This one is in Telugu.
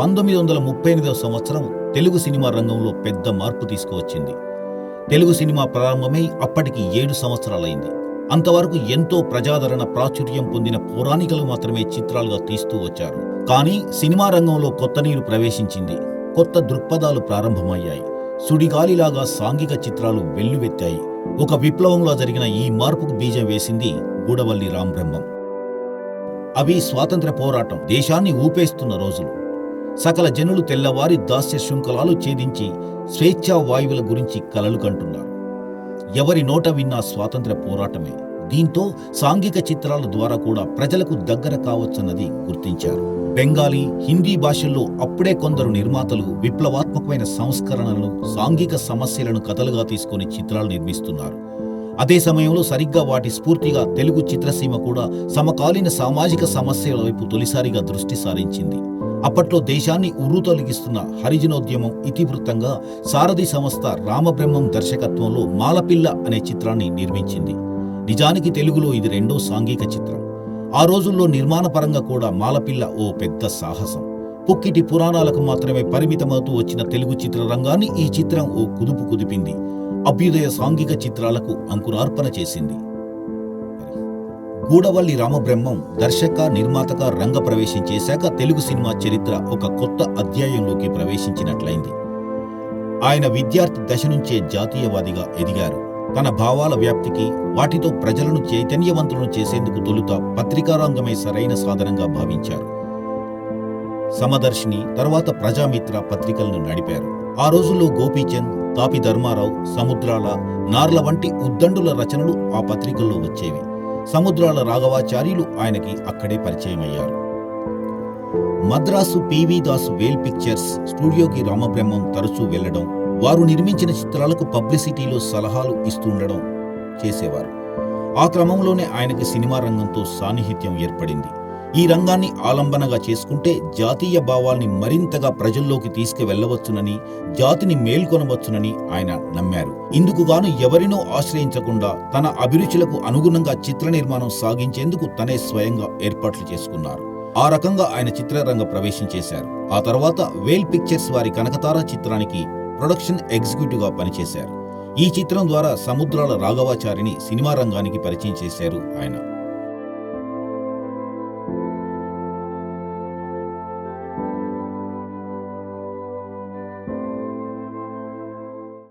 పంతొమ్మిది వందల ముప్పై ఎనిమిదవ సంవత్సరం తెలుగు సినిమా రంగంలో పెద్ద మార్పు తీసుకువచ్చింది. తెలుగు సినిమా ప్రారంభమై అప్పటికి ఏడు సంవత్సరాలైంది. అంతవరకు ఎంతో ప్రజాదరణ ప్రాచుర్యం పొందిన పౌరాణికలు మాత్రమే చిత్రాలుగా తీస్తూ వచ్చారు. కానీ సినిమా రంగంలో కొత్త నీరు ప్రవేశించింది. కొత్త దృక్పథాలు ప్రారంభమయ్యాయి. సుడిగాలిలాగా సాంఘిక చిత్రాలు వెల్లువెత్తాయి. ఒక విప్లవంలో జరిగిన ఈ మార్పుకు బీజం వేసింది గూడవల్లి రాంబ్రహ్మం అవి స్వాతంత్ర పోరాటం. దేశాన్ని ఊపేస్తున్న రోజులు. సకల జనులు తెల్లవారి దాస్య శృంఖలాలు ఛేదించి స్వేచ్ఛా వాయువుల గురించి కలలు కంటున్నారు. ఎవరి నోట విన్నా స్వాతంత్ర పోరాటమే. దీంతో సాంఘిక చిత్రాల ద్వారా కూడా ప్రజలకు దగ్గర కావచ్చన్నది గుర్తించారు. బెంగాలీ హిందీ భాషల్లో అప్పుడే కొందరు నిర్మాతలు విప్లవాత్మకమైన సంస్కరణలను సాంఘిక సమస్యలను కథలుగా తీసుకొని చిత్రాలు నిర్మిస్తున్నారు. అదే సమయంలో సరిగ్గా వాటి స్ఫూర్తిగా తెలుగు చిత్రసీమ కూడా సమకాలీన సామాజిక సమస్యల వైపు తొలిసారిగా దృష్టి సారించింది. అప్పట్లో దేశాన్ని ఉర్రూతొలగిస్తున్న హరిజనోద్యమం ఇతివృత్తంగా సారథి సంస్థ రామబ్రహ్మం దర్శకత్వంలో మాలపిల్ల అనే చిత్రాన్ని నిర్మించింది. నిజానికి తెలుగులో ఇది రెండో సాంఘిక చిత్రం. ఆ రోజుల్లో నిర్మాణపరంగా కూడా మాలపిల్ల ఓ పెద్ద సాహసం. పుక్కిటి పురాణాలకు మాత్రమే పరిమితమవుతూ వచ్చిన తెలుగు చిత్రరంగాన్ని ఈ చిత్రం ఓ కుదుపు కుదిపింది. అభ్యుదయ సాంఘిక చిత్రాలకు అంకురార్పణ చేసింది. గూడవల్లి రామబ్రహ్మం దర్శక నిర్మాతగా రంగ ప్రవేశం చేశాక తెలుగు సినిమా చరిత్ర ఒక కొత్త అధ్యాయంలోకి ప్రవేశించినట్లయింది. ఆయన విద్యార్థి దశ నుంచే జాతీయవాదిగా ఎదిగారు. తన భావాల వ్యాప్తికి వాటితో ప్రజలను చైతన్యవంతులను చేసేందుకు తొలుత పత్రికారంగమే సరైన సాధనంగా భావించారు. సమదర్శిని తర్వాత ప్రజామిత్ర పత్రికలను నడిపారు. ఆ రోజుల్లో గోపీచంద్ తాపి ధర్మారావు సముద్రాల నార్ల వంటి ఉద్దండుల రచనలు ఆ పత్రికల్లో వచ్చేవి. సముద్రాల రాఘవాచార్యులు ఆయనకి అక్కడే పరిచయమయ్యారు. మద్రాసు పివి దాస్ వేల్ పిక్చర్స్ స్టూడియోకి రామబ్రహ్మం తరచూ వెళ్ళడం వారు నిర్మించిన చిత్రాలకు పబ్లిసిటీలో సలహాలు ఇస్తుండడం చేసేవారు. ఆ క్రమంలోనే ఆయనకి సినిమా రంగంతో సాన్నిహిత్యం ఏర్పడింది. ఈ రంగాన్ని ఆలంబనగా చేసుకుంటే జాతీయ భావాల్ని మరింతగా ప్రజల్లోకి తీసుకువెళ్ళవచ్చునని జాతిని మేల్కొనవచ్చునని ఆయన నమ్మారు. ఇందుకుగాను ఎవరినో ఆశ్రయించకుండా తన అభిరుచులకు అనుగుణంగా చిత్ర నిర్మాణం సాగించేందుకు తనే స్వయంగా ఏర్పాట్లు చేసుకున్నారు. ఆ రకంగా ఆయన చిత్రరంగ ప్రవేశం చేశారు. ఆ తర్వాత వేల్ పిక్చర్స్ వారి కనకతార చిత్రానికి ప్రొడక్షన్ ఎగ్జిక్యూటివ్గా పనిచేశారు. ఈ చిత్రం ద్వారా సముద్రాల రాఘవాచారిని సినిమా రంగానికి పరిచయం చేశారు ఆయన.